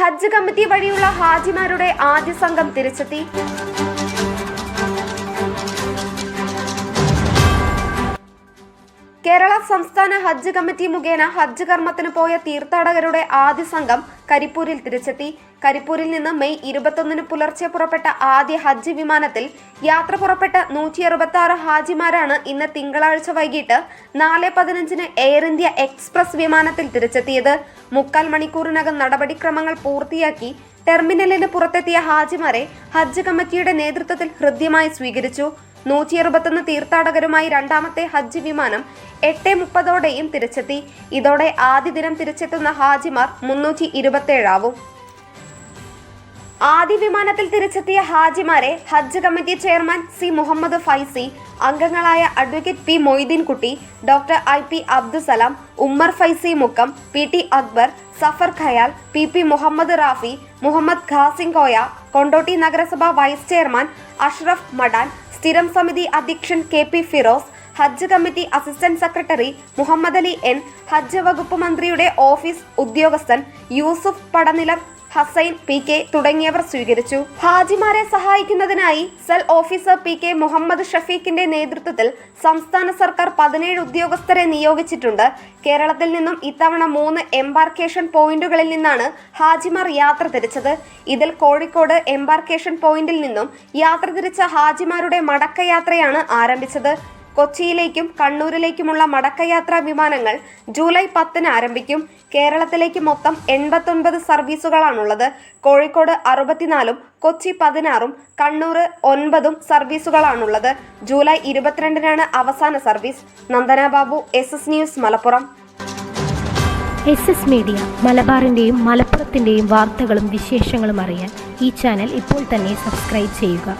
ഹജ്ജ് committee വഴിയുള്ള ഹാജിമാരുടെ ആദ്യ സംഘം തിരിച്ചെത്തി. കേരള സംസ്ഥാന ഹജ്ജ് കമ്മിറ്റി മുഖേന ഹജ്ജ് കർമ്മത്തിന് പോയ തീർത്ഥാടകരുടെ ആദ്യ സംഘം കരിപ്പൂരിൽ തിരിച്ചെത്തി. കരിപ്പൂരിൽ നിന്ന് മെയ് ഇരുപത്തൊന്നിന് പുലർച്ചെ പുറപ്പെട്ട ആദ്യ ഹജ്ജ് വിമാനത്തിൽ യാത്ര പുറപ്പെട്ട നൂറ്റി അറുപത്തി ആറ് ഹാജിമാരാണ് ഇന്ന് തിങ്കളാഴ്ച വൈകിട്ട് നാല് പതിനഞ്ചിന് എയർ ഇന്ത്യ എക്സ്പ്രസ് വിമാനത്തിൽ തിരിച്ചെത്തിയത്. മുക്കാൽ മണിക്കൂറിനകം നടപടിക്രമങ്ങൾ പൂർത്തിയാക്കി ടെർമിനലിന് പുറത്തെത്തിയ ഹാജിമാരെ ഹജ്ജ് കമ്മിറ്റിയുടെ നേതൃത്വത്തിൽ ഹൃദ്യമായി സ്വീകരിച്ചു. നൂറ്റി അറുപത്തൊന്ന് തീർത്ഥാടകരുമായി രണ്ടാമത്തെ ഹജ്ജ് വിമാനം എട്ട് മുപ്പതോടെയും തിരിച്ചെത്തി. ഇതോടെ ആദ്യ ദിനം തിരിച്ചെത്തുന്ന ഹാജിമാർ മുന്നൂറ്റി ഇരുപത്തേഴാവും. ആദ്യ വിമാനത്തിൽ തിരിച്ചെത്തിയ ഹാജിമാരെ Hajj committee chairman C Muhammad Faizy അംഗങ്ങളായ advocate P Moideenkutty doctor I P Abdussalam Ummer Faizy Mukkam P T Akbar Safar Khayal P P Muhammad Rafi Muhammad Qasim Koya Kondotty നഗരസഭ വൈസ് ചെയർമാൻ അഷ്റഫ് മഡാൻ സ്ഥിരം സമിതി അധ്യക്ഷൻ K P Firoz Hajj committee assistant secretary Muhammad Ali N Hajj വകുപ്പ് മന്ത്രിയുടെ office ഉദ്യോഗസ്ഥൻ Yusuf Padanilam Hussain P K തുടങ്ങിയവർ സ്വീകരിച്ചു. ഹാജിമാരെ സഹായിക്കുന്നതിനായി cell officer P K Muhammad ഷഫീഖിന്റെ നേതൃത്വത്തിൽ സംസ്ഥാന സർക്കാർ പതിനേഴ് ഉദ്യോഗസ്ഥരെ നിയോഗിച്ചിട്ടുണ്ട്. കേരളത്തിൽ നിന്നും ഇത്തവണ മൂന്ന് എംബാർക്കേഷൻ പോയിന്റുകളിൽ നിന്നാണ് ഹാജിമാർ യാത്ര തിരിച്ചത്. ഇതിൽ കോഴിക്കോട് എംബാർക്കേഷൻ പോയിന്റിൽ നിന്നും യാത്ര തിരിച്ച ഹാജിമാരുടെ മടക്കയാത്രയാണ് ആരംഭിച്ചത്. കൊച്ചിയിലേക്കും കണ്ണൂരിലേക്കുമുള്ള മടക്കയാത്രാ വിമാനങ്ങൾ ജൂലൈ പത്തിന് ആരംഭിക്കും. കേരളത്തിലേക്ക് മൊത്തം എൺപത്തൊൻപത് സർവീസുകളാണുള്ളത്. കോഴിക്കോട് അറുപത്തിനാലും കൊച്ചി പതിനാറും കണ്ണൂർ ഒൻപതും സർവീസുകളാണുള്ളത്. ജൂലൈ ഇരുപത്തിരണ്ടിനാണ് അവസാന service. Nandana Babu S S news Malappuram. S S media മലബാറിന്റെയും മലപ്പുറത്തിന്റെയും വാർത്തകളും വിശേഷങ്ങളും അറിയാൻ ഈ ചാനൽ ഇപ്പോൾ തന്നെ സബ്സ്ക്രൈബ് ചെയ്യുക.